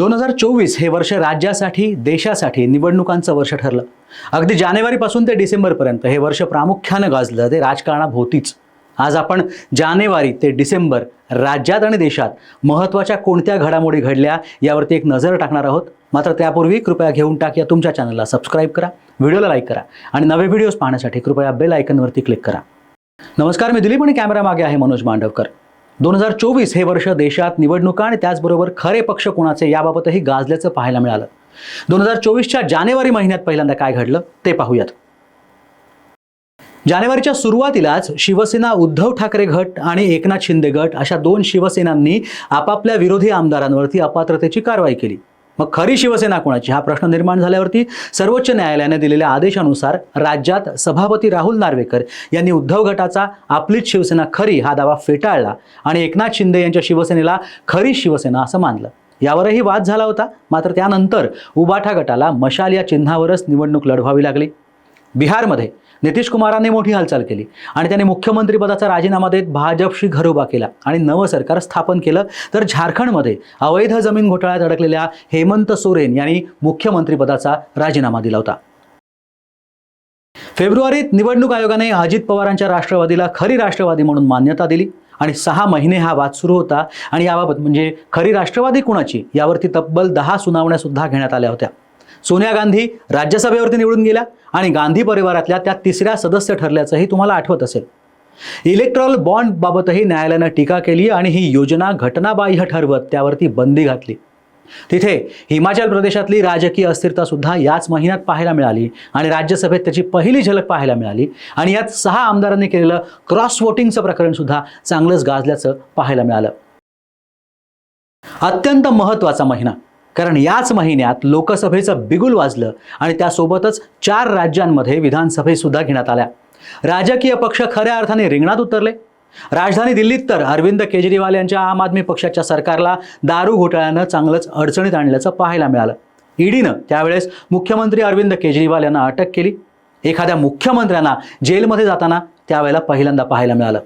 दोन हजार चोवीस हे वर्ष राज्यासाठी देशासाठी निवडणुकांचं वर्ष ठरलं. अगदी जानेवारीपासून ते डिसेंबरपर्यंत हे वर्ष प्रामुख्यानं गाजलं. ते राजकारणाभोवतीच. आज आपण जानेवारी ते डिसेंबर राज्यात आणि देशात महत्त्वाच्या कोणत्या घडामोडी घडल्या यावरती एक नजर टाकणार आहोत. मात्र त्यापूर्वी कृपया घेऊन टाक या तुमच्या चॅनलला सबस्क्राईब करा व्हिडिओला लाईक करा आणि नवे व्हिडिओज पाहण्यासाठी कृपया बेल आयकनवरती क्लिक करा. नमस्कार मी दिलीप आणि कॅमेरा मागे आहे मनोज मांडवकर. दोन हजार चोवीस हे वर्ष देशात निवडणुका आणि त्याचबरोबर खरे पक्ष कोणाचे याबाबतही गाजल्याचं पाहायला मिळालं. दोन हजार चोवीसच्या जानेवारी महिन्यात पहिल्यांदा काय घडलं ते पाहूयात. जानेवारीच्या सुरुवातीलाच शिवसेना उद्धव ठाकरे गट आणि एकनाथ शिंदे गट अशा दोन शिवसेनांनी आपापल्या विरोधी आमदारांवरती अपात्रतेची कारवाई केली. मग खरी शिवसेना कोणाची? हा प्रश्न निर्माण झाल्यावरती सर्वोच्च न्यायालयाने दिलेल्या आदेशानुसार राज्यात सभापती राहुल नार्वेकर यांनी उद्धव गटाचा आपलीच शिवसेना खरी हा दावा फेटाळला आणि एकनाथ शिंदे यांच्या शिवसेनेला खरी शिवसेना असं मानलं. यावरही वाद झाला होता मात्र त्यानंतर उबाठा गटाला मशाल या चिन्हावरच निवडणूक लढवावी लागली. बिहारमध्ये नितीश कुमारांनी मोठी हालचाल केली आणि त्यांनी मुख्यमंत्रीपदाचा राजीनामा देत भाजपशी घरोबा केला आणि नवं सरकार स्थापन केलं. तर झारखंडमध्ये अवैध जमीन घोटाळ्यात अडकलेल्या हेमंत सोरेन यांनी मुख्यमंत्रीपदाचा राजीनामा दिला होता. फेब्रुवारीत निवडणूक आयोगाने अजित पवारांच्या राष्ट्रवादीला खरी राष्ट्रवादी म्हणून मान्यता दिली आणि सहा महिने हा वाद सुरू होता आणि याबाबत म्हणजे खरी राष्ट्रवादी कुणाची यावरती तब्बल दहा सुनावण्या सुद्धा घेण्यात आल्या होत्या. सोनिया गांधी राज्यसभेवरती निवडून गेल्या आणि गांधी परिवारातल्या त्या तिसऱ्या सदस्य ठरल्याचंही तुम्हाला आठवत असेल. इलेक्ट्रॉल बॉन्ड बाबतही न्यायालयानं टीका केली आणि ही योजना घटनाबाह्य ठरवत त्यावरती बंदी घातली. तिथे हिमाचल प्रदेशातली राजकीय अस्थिरता सुद्धा याच महिन्यात पाहायला मिळाली आणि राज्यसभेत त्याची पहिली झलक पाहायला मिळाली आणि यात सहा आमदारांनी केलेलं क्रॉस वोटिंगचं प्रकरण सुद्धा चांगलंच गाजल्याचं पाहायला मिळालं. अत्यंत महत्त्वाचा महिना. कारण याच महिन्यात लोकसभेचं बिगुल वाजलं आणि त्यासोबतच चार राज्यांमध्ये विधानसभेसुद्धा घेण्यात आल्या. राजकीय पक्ष खऱ्या अर्थाने रिंगणात उतरले. राजधानी दिल्लीत तर अरविंद केजरीवाल यांच्या आम आदमी पक्षाच्या सरकारला दारू घोटाळ्यानं चांगलंच अडचणीत आणल्याचं पाहायला मिळालं. ईडीनं त्यावेळेस मुख्यमंत्री अरविंद केजरीवाल यांना अटक केली. एखाद्या मुख्यमंत्र्यांना जेलमध्ये जाताना त्यावेळेला पहिल्यांदा पाहायला मिळालं.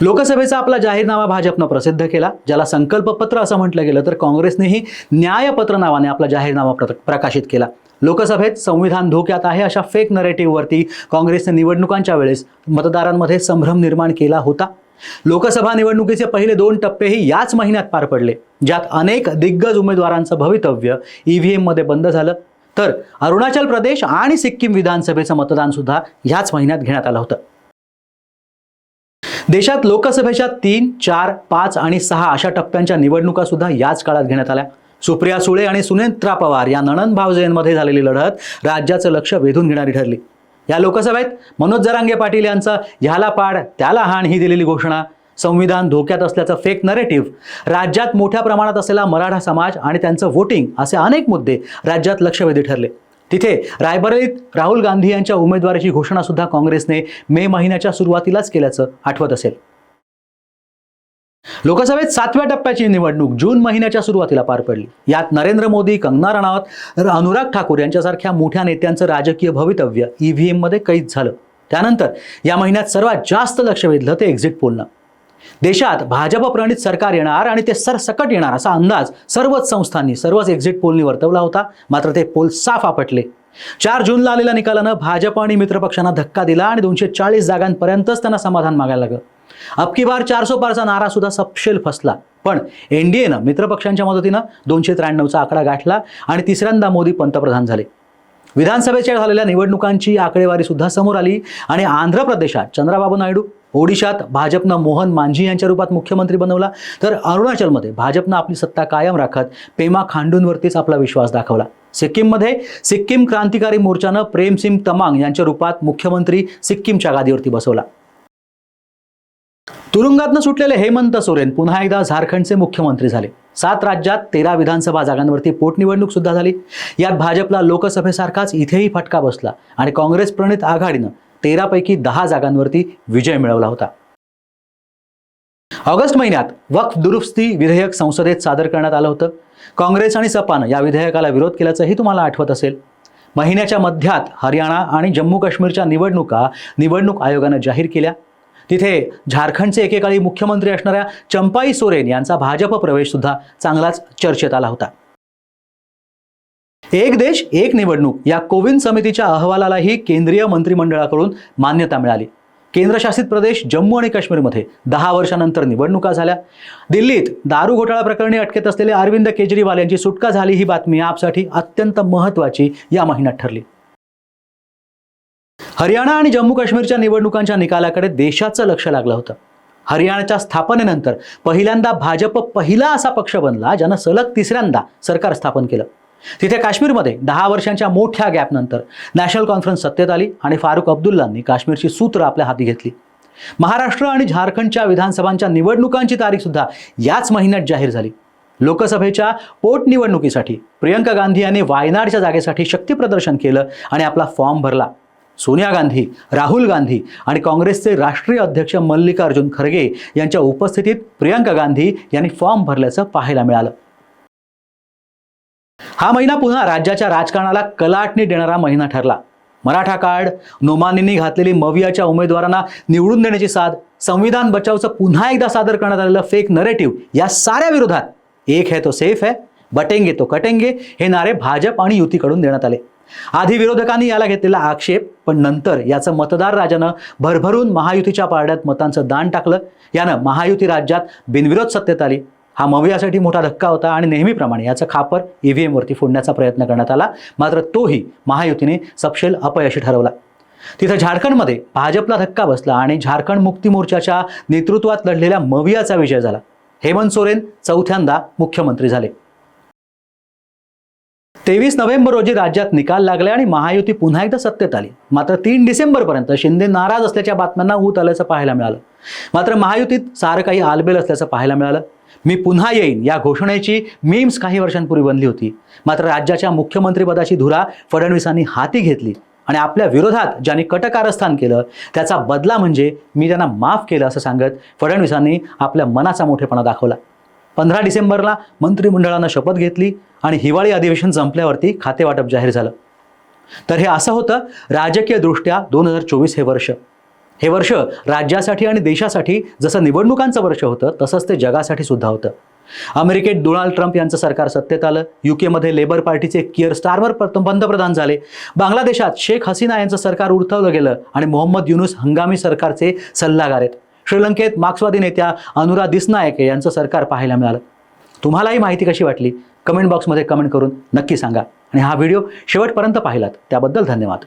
लोकसभेचा आपला जाहीरनामा भाजपनं प्रसिद्ध केला ज्याला संकल्पपत्र असं म्हटलं गेलं तर काँग्रेसनेही न्यायपत्र नावाने आपला जाहीरनामा प्र प्रकाशित केला. लोकसभेत संविधान धोक्यात आहे अशा फेक नरेटिव्हवरती काँग्रेसने निवडणुकांच्या वेळेस मतदारांमध्ये संभ्रम निर्माण केला होता. लोकसभा निवडणुकीचे पहिले दोन टप्पेही याच महिन्यात पार पडले ज्यात अनेक दिग्गज उमेदवारांचं भवितव्य ईव्हीएममध्ये बंद झालं. तर अरुणाचल प्रदेश आणि सिक्कीम विधानसभेचं मतदान सुद्धा ह्याच महिन्यात घेण्यात आलं होतं. देशात लोकसभेच्या तीन चार पाच आणि सहा अशा टप्प्यांच्या निवडणुका सुद्धा याच काळात घेण्यात आल्या. सुप्रिया सुळे आणि सुनेत्रा पवार या नणन भावजयांमध्ये झालेली लढत राज्याचं लक्ष वेधून घेणारी ठरली. या लोकसभेत मनोज जरांगे पाटील यांचा ह्याला पाड त्याला हाण ही दिलेली घोषणा. संविधान धोक्यात असल्याचं फेक नरेटिव्ह राज्यात मोठ्या प्रमाणात असलेला मराठा समाज आणि त्यांचं वोटिंग असे अनेक मुद्दे राज्यात लक्षवेधी ठरले. तिथे रायबरेलीत राहुल गांधी यांच्या उमेदवारीची घोषणासुद्धा काँग्रेसने मे महिन्याच्या सुरुवातीलाच केल्याचं आठवत असेल. लोकसभेत सातव्या टप्प्याची निवडणूक जून महिन्याच्या सुरुवातीला पार पडली. यात नरेंद्र मोदी कंगना राणावत अनुराग ठाकूर यांच्यासारख्या मोठ्या नेत्यांचं राजकीय भवितव्य ईव्हीएममध्ये कैद झालं. त्यानंतर या महिन्यात सर्वात जास्त लक्ष वेधलं ते एक्झिट पोलनं देशात भाजप प्रणित सरकार येणार आणि ते सरसकट येणार असा अंदाज सर्वच संस्थांनी सर्वच एक्झिट पोलनी वर्तवला होता. मात्र ते पोल साफ आपटले. चार जूनला आलेल्या निकालानं भाजप आणि मित्रपक्षांना धक्का दिला आणि दोनशे चाळीस जागांपर्यंतच त्यांना समाधान मागायला लागलं. अबकी बार चारसो पारचा नारा सुद्धा सपशेल फसला. पण एनडीएनं मित्रपक्षांच्या मदतीनं दोनशे त्र्याण्णवचा आकडा गाठला आणि तिसऱ्यांदा मोदी पंतप्रधान झाले. विधानसभेच्या झालेल्या निवडणुकांची आकडेवारी सुद्धा समोर आली आणि आंध्र प्रदेशात चंद्राबाबू नायडू ओडिशात भाजपनं मोहन मांझी यांच्या रूपात मुख्यमंत्री बनवला. तर अरुणाचलमध्ये भाजपनं आपली सत्ता कायम राखत पेमा खांडूंवरतीच आपला विश्वास दाखवला. सिक्कीममध्ये सिक्कीम क्रांतिकारी मोर्चानं प्रेमसिंग तमांग यांच्या रूपात मुख्यमंत्री सिक्कीमच्या गादीवरती बसवला. तुरुंगातनं सुटलेले हेमंत सोरेन पुन्हा एकदा झारखंडचे मुख्यमंत्री झाले. सात राज्यात तेरा विधानसभा जागांवरती पोटनिवडणूक सुद्धा झाली. यात भाजपला लोकसभेसारखाच इथेही फटका बसला आणि काँग्रेस प्रणित आघाडीनं तेरापैकी दहा जागांवरती विजय मिळवला होता. ऑगस्ट महिन्यात वक्फ दुरुस्ती विधेयक संसदेत सादर करण्यात आलं होतं. काँग्रेस आणि सपानं या विधेयकाला विरोध केल्याचंही तुम्हाला आठवत असेल. महिन्याच्या मध्यात हरियाणा आणि जम्मू काश्मीरच्या निवडणुका निवडणूक आयोगानं जाहीर केल्या. तिथे झारखंडचे एकेकाळी मुख्यमंत्री असणाऱ्या चंपाई सोरेन यांचा भाजप प्रवेशसुद्धा चांगलाच चर्चेत आला होता. एक देश एक निवडणूक या कोविंद समितीच्या अहवालालाही केंद्रीय मंत्रिमंडळाकडून मान्यता मिळाली. केंद्रशासित प्रदेश जम्मू आणि काश्मीरमध्ये दहा वर्षानंतर निवडणुका झाल्या. दिल्लीत दारू घोटाळा प्रकरणी अटकेत असलेले अरविंद केजरीवाल यांची सुटका झाली ही बातमी आपसाठी अत्यंत महत्त्वाची या महिन्यात ठरली. हरियाणा आणि जम्मू काश्मीरच्या निवडणुकांच्या निकालाकडे देशाचं लक्ष लागलं होतं. हरियाणाच्या स्थापनेनंतर पहिल्यांदा भाजप पहिला असा पक्ष बनला ज्यानं सलग तिसऱ्यांदा सरकार स्थापन केलं. तिथे काश्मीरमध्ये दहा वर्षांच्या मोठ्या गॅपनंतर नॅशनल कॉन्फरन्स सत्तेत आली आणि फारुख अब्दुल्लांनी काश्मीरची सूत्र आपल्या हाती घेतली. महाराष्ट्र आणि झारखंडच्या विधानसभांच्या निवडणुकांची तारीखसुद्धा याच महिन्यात जाहीर झाली. लोकसभेच्या पोटनिवडणुकीसाठी प्रियंका गांधी यांनी वायनाडच्या जागेसाठी शक्तीप्रदर्शन केलं आणि आपला फॉर्म भरला. सोनिया गांधी राहुल गांधी आणि काँग्रेसचे राष्ट्रीय अध्यक्ष मल्लिकार्जुन खरगे यांच्या उपस्थितीत प्रियंका गांधी यांनी फॉर्म भरल्याचं पाहायला मिळालं. हा महिना पुन्हा राज्याच्या राजकारणाला कलाटणी देणारा महिना ठरला. मराठा कार्ड नोमानींनी घातलेली मवियाच्या उमेदवारांना निवडून देण्याची साध संविधान बचावचं पुन्हा एकदा सादर करण्यात आलेलं फेक नरेटिव्ह या साऱ्या विरोधात एक है तो सेफ है बटेंगे तो कटेंगे हे नारे भाजप आणि युतीकडून देण्यात आले. आधी विरोधकांनी याला घेतलेला आक्षेप पण नंतर याचं मतदार राजानं भरभरून महायुतीच्या पारड्यात मतांचं दान टाकलं. यानं महायुती राज्यात बिनविरोध सत्तेत आली. हा मवियासाठी मोठा धक्का होता आणि नेहमीप्रमाणे याचं खापर ईव्हीएम वरती फोडण्याचा प्रयत्न करण्यात आला. मात्र तोही महायुतीने सपशेल अपयशी ठरवला. तिथं झारखंडमध्ये भाजपला धक्का बसला आणि झारखंड मुक्ती मोर्चाच्या नेतृत्वात लढलेल्या मवियाचा विजय झाला. हेमंत सोरेन चौथ्यांदा मुख्यमंत्री झाले. तेवीस नोव्हेंबर रोजी राज्यात निकाल लागले आणि महायुती पुन्हा एकदा सत्तेत आली. मात्र तीन डिसेंबरपर्यंत शिंदे नाराज असल्याच्या बातम्यांना ऊत आल्याचं पाहायला मिळालं. मात्र महायुतीत सारं काही आलबेल असल्याचं पाहायला मिळालं. मी पुन्हा येईन. या घोषणेची मीम्स काही वर्षांपूर्वी बनली होती. मात्र राज्याच्या मुख्यमंत्रीपदाची धुरा फडणवीसांनी हाती घेतली आणि आपल्या विरोधात ज्यांनी कटकारस्थान केलं त्याचा बदला म्हणजे मी त्यांना माफ केलं असं सांगत फडणवीसांनी आपल्या मनाचा मोठेपणा दाखवला. पंधरा डिसेंबरला मंत्रिमंडळानं शपथ घेतली आणि हिवाळी अधिवेशन संपल्यावरती खातेवाटप जाहीर झालं. तर हे असं होतं राजकीयदृष्ट्या दोन हजार चोवीस हे वर्ष. हे वर्ष राज्यासाठी आणि देशासाठी जसं निवडणुकांचं वर्ष होतं तसंच ते जगासाठी सुद्धा होतं. अमेरिकेत डोनाल्ड ट्रम्प यांचं सरकार सत्तेत आलं. युकेमध्ये लेबर पार्टीचे किअर स्टारवर प्रथम पंतप्रधान झाले. बांगलादेशात शेख हसीना यांचं सरकार उडथवलं गेलं आणि मोहम्मद युनुस हंगामी सरकारचे सल्लागार आहेत. श्रीलंकेत मार्क्सवादी नेत्या अनुरा दिसनायके यांचं सरकार पाहायला मिळालं. तुम्हालाही माहिती कशी वाटली? कमेंट बॉक्समध्ये कमेंट करून नक्की सांगा. आणि हा व्हिडिओ शेवटपर्यंत पाहिलात. त्याबद्दल धन्यवाद.